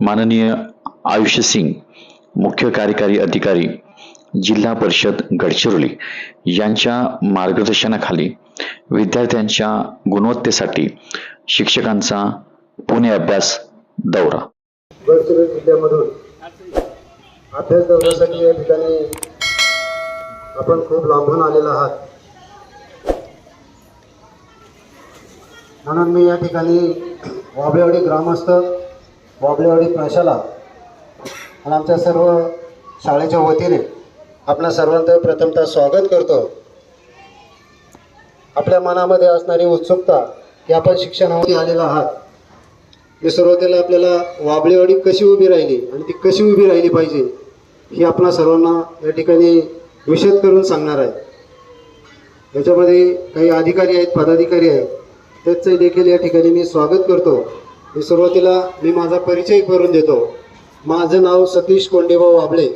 माननीय आयुष्य सिंग मुख्य कार्यकारी अधिकारी जिल्हा परिषद गडचिरोली यांच्या मार्गदर्शनाखाली विद्यार्थ्यांच्या गुणवत्तेसाठी शिक्षकांचा पुणे अभ्यास दौरा. गडचिरोली जिल्ह्यामधून अभ्यास दौऱ्यासाठी या ठिकाणी आपण खूप लांबून आलेला आहात. म्हणून मी या ठिकाणी वाबेवाडी ग्रामस्थ वाबळेवाडी प्रशाला आणि आमच्या सर्व शाळेच्या वतीने आपल्या सर्वांचं प्रथमतः स्वागत करतो. आपल्या मनामध्ये असणारी उत्सुकता की आपण शिक्षणामध्ये आलेला आहात. मी सुरुवातीला आपल्याला वाबळेवाडी कशी उभी राहिली आणि ती कशी उभी राहिली पाहिजे ही आपणा सर्वांना या ठिकाणी विशद करून सांगणार आहे. याच्यामध्ये काही अधिकारी आहेत पदाधिकारी आहेत त्याचं देखील या ठिकाणी मी स्वागत करतो. मी सुरुवातीला मी माझा परिचय करून देतो. माझं नाव सतीश कोंडेभाऊ आबळे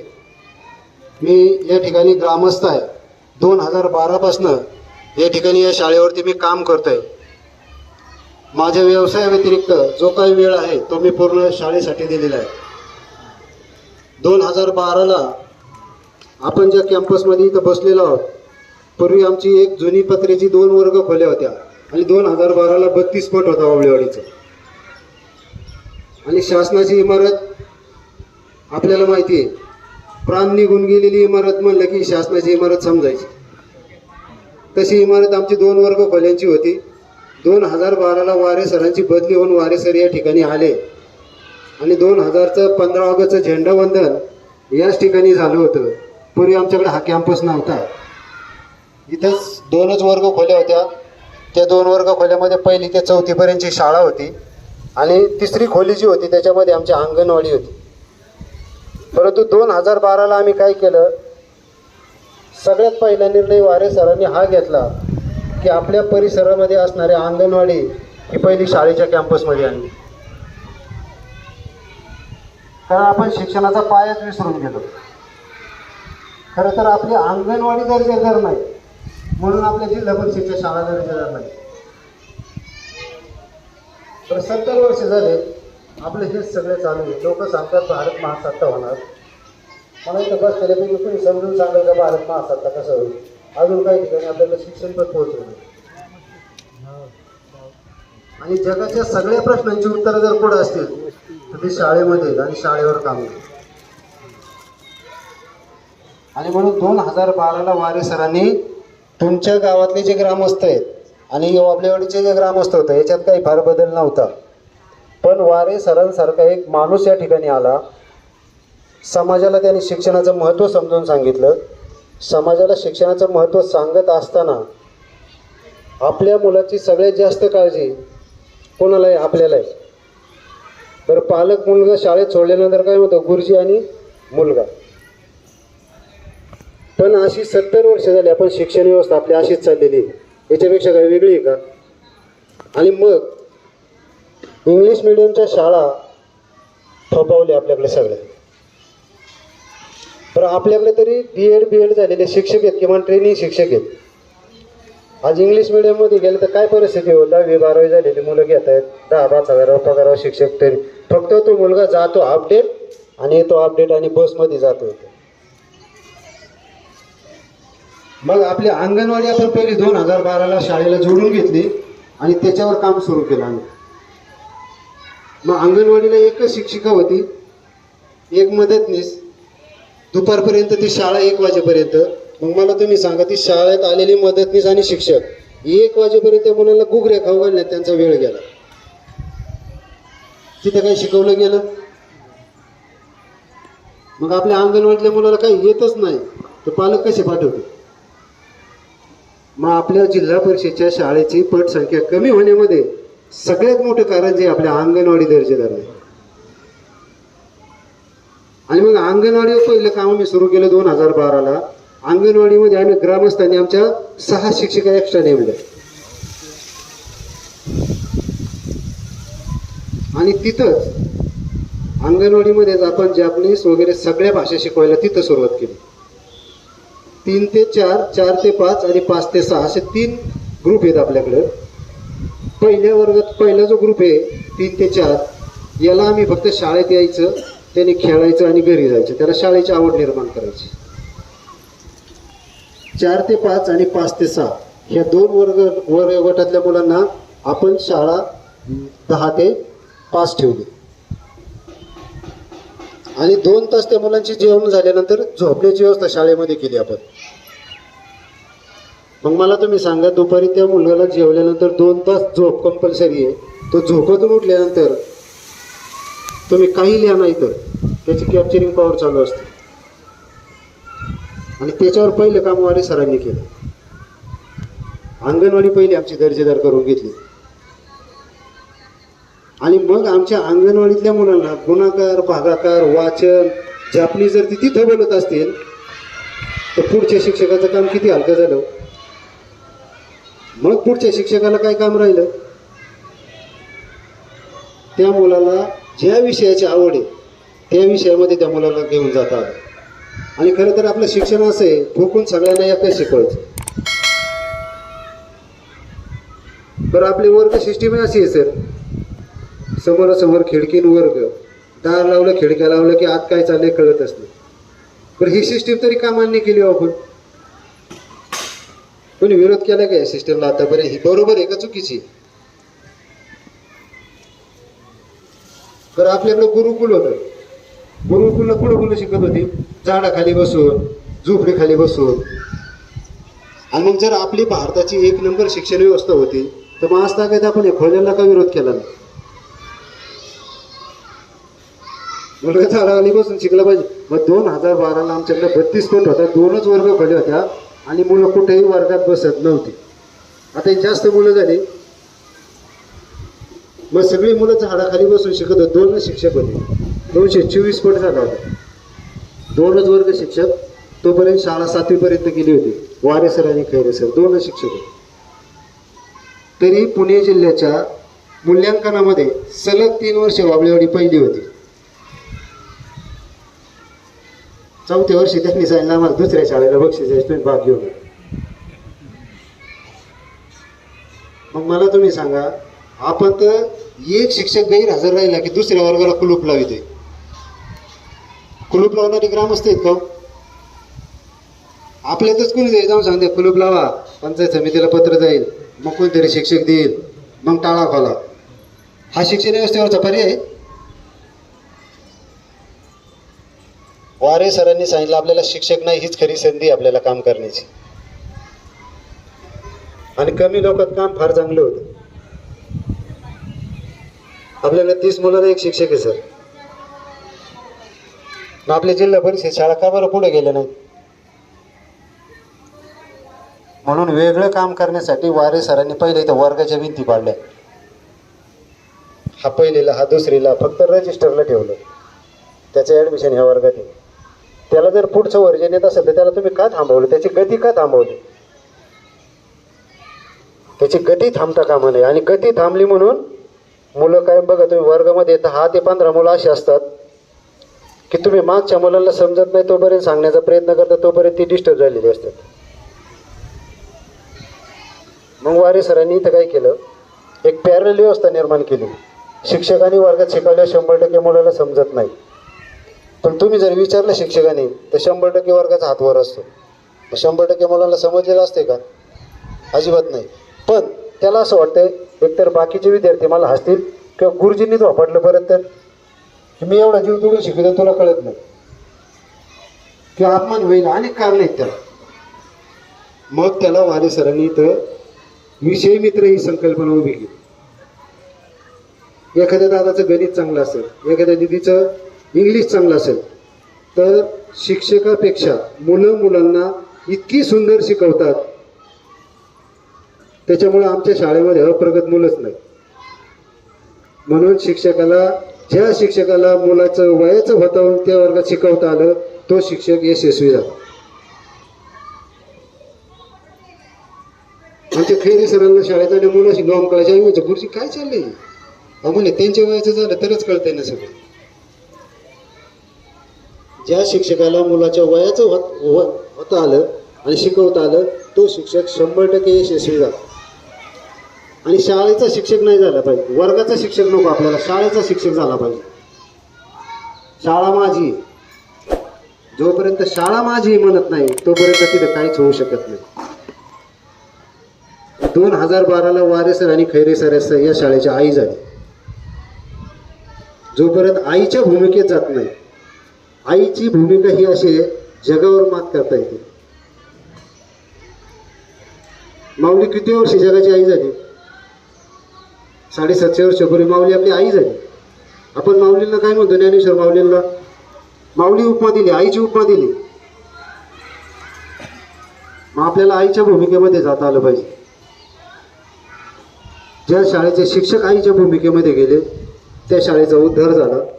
मी या ठिकाणी ग्रामस्थ आहे. दोन हजार बारापासनं या ठिकाणी या शाळेवरती मी काम करतोय. माझ्या व्यवसायाव्यतिरिक्त जो काही वेळ आहे तो मी पूर्ण शाळेसाठी दिलेला आहे. दोन हजार बाराला आपण ज्या कॅम्पसमध्ये इथं बसलेलो आहोत पूर्वी आमची एक जुनी पत्रेची दोन वर्ग खोल्या होत्या. आणि दोन हजार बाराला बत्तीस फट होता वावळेवाडीचं. आणि शासनाची इमारत आपल्याला माहिती आहे. प्राण निघून गेलेली इमारत म्हणलं की शासनाची इमारत समजायची. तशी इमारत आमची दोन वर्ग खोल्यांची होती. दोन हजार बाराला वारे सरांची बदली होऊन वारे सर या ठिकाणी आले. आणि दोन हजारचं पंधरा ऑगस्टचं झेंडावंदन याच ठिकाणी झालं होतं. पूर्वी आमच्याकडे हा कॅम्पस नव्हता. इथंच दोनच वर्ग खोल्या होत्या. त्या दोन वर्ग खोल्यामध्ये पहिली ते चौथीपर्यंतची शाळा होती. आणि तिसरी खोली जी होती त्याच्यामध्ये आमची अंगणवाडी होती. परंतु दोन हजार बाराला आम्ही काय केलं? सगळ्यात पहिला निर्णय वारे सरांनी हा घेतला की आपल्या परिसरामध्ये असणारी अंगणवाडी ही पहिली शाळेच्या कॅम्पसमध्ये आणली. कारण आपण शिक्षणाचा पायाच विसरून गेलो. खरं तर आपली अंगणवाडी दर्जेदार नाही. म्हणून आपल्या जिल्हा परिषदेच्या शाळा दर्जेदार नाही. तर सत्तर वर्ष झाले आपले हेच सगळे चालू आहे. लोक सांगतात भारत महासत्ता होणार. मला इथं बसलेल्यापैकी कुणी समजून सांगाल का भारत महासत्ता कसं होईल? अजून काही ठिकाणी आपल्याला शिक्षण पण पोहोचवलं आणि जगाच्या सगळ्या प्रश्नांची उत्तरं जर पुढे असतील तर ते शाळेमध्ये आणि शाळेवर काम आहे. आणि म्हणून दोन हजार बाराला वारे सरांनी तुमच्या गावातले जे ग्रामस्थ आहेत आणि वाबलेवाडीचे जे ग्रामस्थ होतं याच्यात काही फार बदल नव्हता. पण वारे सरांसारखा एक माणूस या ठिकाणी आला. समाजाला त्यांनी शिक्षणाचं महत्त्व समजून सांगितलं. समाजाला शिक्षणाचं महत्त्व सांगत असताना आपल्या मुलाची सगळ्यात जास्त काळजी कोणाला आहे आपल्याला आहे बरं पालक मुलगा शाळेत सोडल्यानंतर काय होतं? गुरुजी आणि मुलगा. पण अशी सत्तर वर्ष झाली आपण शिक्षण व्यवस्था आपली अशीच चाललेली आहे. याच्यापेक्षा काही वेगळी आहे का? आणि मग इंग्लिश मिडियमच्या शाळा थोपवल्या आपल्याकडे सगळ्या. तर आपल्याकडे तरी बी एड बी एड झालेले शिक्षक आहेत किंवा ट्रेनिंग शिक्षक आहेत. आज इंग्लिश मिडियममध्ये गेलं तर काय परिस्थिती हो दहावी बारावी झालेली मुलं घेत आहेत. दहा पाच हजार पगारावर शिक्षक तरी. फक्त तो मुलगा जातो अपडेट आणि येतो अपडेट आणि बसमध्ये जातो. मग आपली अंगणवाडी आपण पहिली दोन हजार बाराला शाळेला जोडून घेतली आणि त्याच्यावर काम सुरू केलं आम्ही. मग अंगणवाडीला एकच शिक्षिका होती एक मदतनीस. दुपारपर्यंत ती शाळा एक वाजेपर्यंत. मग मला तुम्ही सांगा ती शाळेत आलेली मदतनीस आणि शिक्षक एक वाजेपर्यंत त्या मुलांना गुगऱ्या खाऊ घालण्यात त्यांचा वेळ गेला. तिथे काही शिकवलं गेलं? मग आपल्या अंगणवाडीतल्या मुलाला काही येतच नाही. तर पालक कसे पाठवते मग आपल्या जिल्हा परिषदच्या शाळेची पटसंख्या कमी होण्यामध्ये सगळ्यात मोठं कारण जे आपल्या अंगणवाडी दर्जेदार आहे. आणि मग अंगणवाडीवर पहिलं काम आम्ही सुरू केलं दोन हजार बाराला. अंगणवाडीमध्ये आम्ही ग्रामस्थांनी आमच्या सहा शिक्षिका एक्स्ट्रा नेमल्या. आणि तिथंच अंगणवाडीमध्येच आपण जॅपनीज वगैरे सगळ्या भाषा शिकवायला तिथं सुरुवात केली. तीन ते चार चार ते पाच आणि पाच ते सहा असे तीन ग्रुप आहेत आपल्याकडं. पहिल्या वर्गात पहिला जो ग्रुप आहे तीन ते चार याला आम्ही फक्त शाळेत यायचं त्याने खेळायचं आणि घरी जायचं. त्याला शाळेची आवड निर्माण करायची. चार ते पाच आणि पाच ते सहा ह्या दोन वर्ग वर्ग गटातल्या मुलांना आपण शाळा दहा ते पाच ठेवली. आणि दोन तास त्या मुलांची जेवण झाल्यानंतर झोपण्याची व्यवस्था शाळेमध्ये केली आपण. मग मला तुम्ही सांगा दुपारी त्या मुलाला जेवल्यानंतर दोन तास झोप कंपल्सरी आहे. तो झोपेतून उठल्यानंतर तुम्ही काही लिहा नाही तर. त्याची कॅप्चरिंग पॉवर चालू असते. आणि त्याच्यावर पहिलं कामवाडी सरांनी केलं. अंगणवाडी पहिली आमची दर्जेदार करून घेतली. आणि मग आमच्या अंगणवाडीतल्या मुलांना गुणाकार भागाकार वाचन जापणी जर ती तिथं बोलत असतील तर पुढच्या शिक्षकाचं काम किती हलकं झालं हो. मग पुढच्या शिक्षकाला काय काम राहिलं? त्या मुलाला ज्या विषयाची आवड आहे त्या विषयामध्ये त्या मुलाला घेऊन जातात. आणि खरं तर आपलं शिक्षण असं आहे भोकून सगळ्यांना या एकच शिकवायचं. बरं आपली वर्ग सिस्टीम अशी आहे सर. समोरासमोर खिडकीन वर्ग. दार लावलं खिडक्या लावलं की आत काय चाललंय कळतच नाही. पण ही सिस्टीम तरी का मान्य केली हो आपण? कोणी विरोध केला का या सिस्टमला आता बरं ही बरोबर आहे का चुकीची? तर आपल्याकडे गुरुकुल होतं. गुरुकुलला कुठं मुलं शिकत होती? झाडाखाली बसून झोपडीखाली बसून. आणि मग जर आपली भारताची एक नंबर शिक्षण व्यवस्था होती तर मग आज ताकद आपण हे खोल्याला का विरोध केला नाही? मुलगा झाडाखाली बसून शिकला पाहिजे. मग दोन हजार बाराला आमच्याकडे बत्तीस कोट होता. दोनच वर्ग खाली होत्या आणि मुलं कुठेही वर्गात बसत नव्हती. आता ही जास्त मुलं झाली. मग सगळी मुलं झाडाखाली बसून शिकत होते. दोनच शिक्षक होते. दोनशे चोवीस पट झाला होता. दोनच वर्ग शिक्षक. तोपर्यंत शाळा सातवीपर्यंत गेली होती. वारे सर आणि खैरे सर दोनच शिक्षक होते. तरी पुणे जिल्ह्याच्या मूल्यांकनामध्ये सलग तीन वर्ष वाबळेवाडी पहिली होती. चौथ्या वर्षी त्यांनी सांगितलं आम्हाला दुसऱ्या शाळेला बक्षीस आहे तुम्ही भाग घेऊन मग मला तुम्ही सांगा आपण तर एक शिक्षक गैरहजर राहिला की दुसऱ्या वर्गाला कुलूप लाविते. कुलूप लावणारे ग्रामस्थ आहेत का हो? आपल्यातच कोणी जाईल? जाऊन सांगते कुलूप लावा पंचायत समितीला पत्र जाईल मग कोणतरी शिक्षक देईल मग टाळा खोला. हा शिक्षण व्यवस्थेवरचा पर्याय वारे सरांनी सांगितलं आपल्याला शिक्षक नाही हीच खरी संधी आपल्याला काम करण्याची. आणि कमी लोकात काम फार चांगलं होतं. आपल्याला तीस मुलांना एक शिक्षक आहे सर. मग आपल्या जिल्हा परिषद शाळा का बरं पुढे गेल्या नाही म्हणून वेगळं काम करण्यासाठी वारे सरांनी पहिले इथं वर्गाच्या भिंती पाडल्या. हा पहिलेला हा दुसरीला फक्त रजिस्टरला ठेवलं. त्याचं ॲडमिशन ह्या वर्गात आहे. त्याला जर पुढचं वर्जन येत असेल तर त्याला तुम्ही का थांबवलं? त्याची गती का थांबवली? त्याची गती थांबता कामा नये. आणि गती थांबली म्हणून मुलं काय बघा तुम्ही वर्गामध्ये दहा ते पंधरा मुलं अशी असतात की तुम्ही मागच्या मुलांना समजत नाही तोपर्यंत सांगण्याचा प्रयत्न करता तोपर्यंत ती डिस्टर्ब झालेली असतात. मग वारे सरांनी इथं काय केलं? एक पॅरल व्यवस्था निर्माण केली. शिक्षकांनी वर्गात शिकवल्या शंभर टक्के मुलाला समजत नाही. पण तुम्ही जर विचारलं शिक्षकाने तर शंभर टक्के वर्गाचा हात वर असतो. शंभर टक्के मुलांना समजलेलं असते का? अजिबात नाही. पण त्याला असं वाटतंय एकतर बाकीचे विद्यार्थी मला हसतील किंवा गुरुजींनी तो वापरलं परत तर की मी एवढा जीव तोडून शिकवतो तुला कळत नाही. किंवा अपमान होईल अनेक कारण आहेत त्याला मग त्याला वारे सरांनी इथं विषय मित्र ही संकल्पना उभी केली. एखाद्या दादाचं गणित चांगलं असेल एखाद्या दिदीचं इंग्लिश चांगलं असेल. तर शिक्षकापेक्षा मुलं मुलांना इतकी सुंदर शिकवतात. त्याच्यामुळे आमच्या शाळेमध्ये अप्रगत मुलंच नाही. म्हणून शिक्षकाला ज्या शिक्षकाला मुलाचं वयाचं होतावून त्या वर्गात शिकवता आलं तो शिक्षक यशस्वी झाला. आमच्या खैरी सरांना शाळेत आणि मुलाशी नॉम कळायच्या ऐवजी गुरुजी काय चालली आम्हाला म्हणे त्यांच्या वयाचं झालं तरच कळतंय ना सगळं. ज्या शिक्षकाला मुलाच्या वयाचं होत हो- होता आलं आणि शिकवता आलं तो शिक्षक शंभर टक्के यशस्वी झाला. आणि शाळेचा शिक्षक नाही झाला पाहिजे. वर्गाचा शिक्षक नको आपल्याला शाळेचा शिक्षक झाला पाहिजे. शाळा माझी जोपर्यंत शाळा माझी म्हणत नाही तोपर्यंत तिथं काहीच होऊ शकत नाही. दोन हजार बाराला वारेसर आणि खैरेसर असं या शाळेची आई झाली. जोपर्यंत आईच्या भूमिकेत जात नाही आईची भूमिका ही अशी आहे जगावर मात करता येते. माऊली किती वर्षी जगाची आई झाली? साडेसातशे वर्षापूर्वी माऊली आपली आई झाली. आपण माऊलींना काय म्हणतो ज्ञानेश्वर माऊलींना? माऊली उपमा दिली आईची उपमा दिली. मग आपल्याला आईच्या भूमिकेमध्ये जाता आलं पाहिजे. ज्या शाळेचे शिक्षक आईच्या भूमिकेमध्ये गेले त्या शाळेचा उद्धार झाला.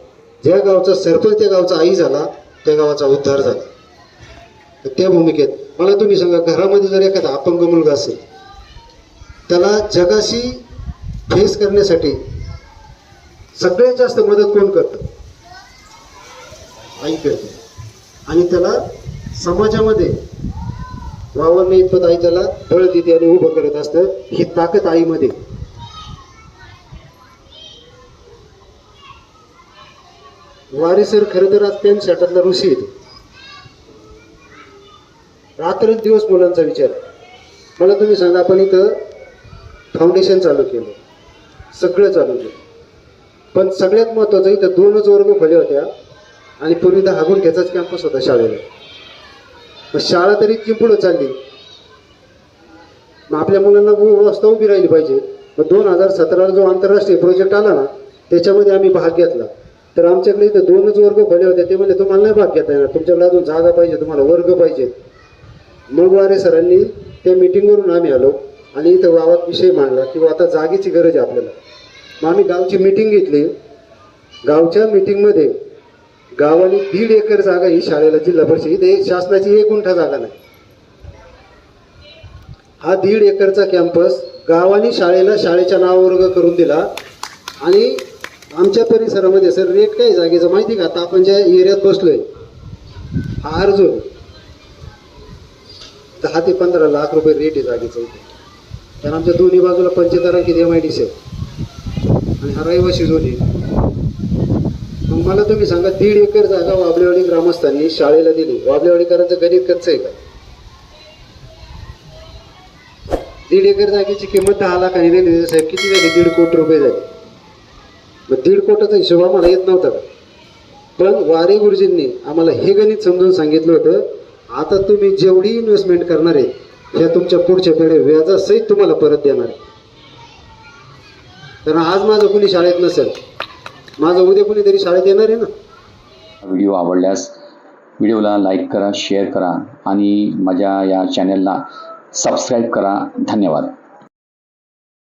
ज्या गावचा सरपंच त्या गावचा आई झाला त्या गावाचा उद्धार झाला. तर त्या भूमिकेत मला तुम्ही सांगा घरामध्ये जर एखादा अपंग मुलगा असेल त्याला जगाशी फेस करण्यासाठी सगळ्यात जास्त मदत कोण करतं? आई करते. आणि त्याला समाजामध्ये वावरणे इतपत आई त्याला बळ देते आणि उभं करत असतं ही ताकद आईमध्ये. वारेसर खरं तर आज पेन शर्टातला ऋषी येतो रात्र दिवस मुलांचा विचार. मला तुम्ही सांगा आपण इथं फाउंडेशन चालू केलं. सगळं चालू केलं. पण सगळ्यात महत्त्वाचं इथं दोनच वर्ग खोल्या होत्या आणि पूर्वी तर हागून घ्यायचाच कॅम्पस होता शाळेला. मग शाळा तरी इतकी पुढं चालली. मग आपल्या मुलांना व्यवस्था उभी राहिली पाहिजे. मग दोन हजार सतराला जो आंतरराष्ट्रीय प्रोजेक्ट आला ना त्याच्यामध्ये आम्ही भाग घेतला. तर आमच्याकडे इथं दोनच वर्ग खोले होते ते म्हणजे तुम्हाला नाही भाग घेता येणार. तुमच्याकडे अजून जागा पाहिजे तुम्हाला वर्ग पाहिजेत मग वारे सरांनी त्या मिटिंगवरून आम्ही आलो आणि इथं गावात विषय मांडला किंवा आता जागेची गरज आहे आपल्याला. मग आम्ही गावची मिटिंग घेतली. गावच्या मिटिंगमध्ये गावाने दीड एकर जागा ही शाळेला जिल्हा परिषद इथे. शासनाची एक गुंठा जागा नाही. हा दीड एकरचा कॅम्पस गावाने शाळेला शाळेच्या नावावर्ग करून दिला. आणि आमच्या परिसरामध्ये सर रेट काय जागेचं? माहिती का? आता आपण ज्या एरियात बसलोय हा अर्जुन दहा ते पंधरा लाख रुपये रेट आहे जागेचं इथे. कारण आमच्या दोन्ही बाजूला पंचतारांकित एम आय डी सी आणि हा रहिवाशी दोन्ही मग मला तुम्ही सांगा दीड एकर जागा वाबलेवाडी ग्रामस्थांनी शाळेला दिली. वाबलेवाडीकरांचं गणित कच्चं आहे का? दीड एकर जागेची किंमत दहा लाखांनी दिली. साहेब किती झाली? दीड कोटी रुपये झाली. मग दीड कोटाचा हिशोब आम्हाला येत नव्हता. पण वारे गुरुजींनी आम्हाला हे गणित समजून सांगितलं होतं आता तुम्ही जेवढी इन्व्हेस्टमेंट करणार आहे ह्या तुमच्या पुढच्या पिढ्या व्याजासहित तुम्हाला परत देणार आहे कारण आज माझं कुणी शाळेत नसेल माझं उद्या कुणीतरी शाळेत येणार आहे ना. व्हिडिओ आवडल्यास व्हिडिओला लाईक करा शेअर करा आणि माझ्या या चॅनलला सबस्क्राईब करा. धन्यवाद.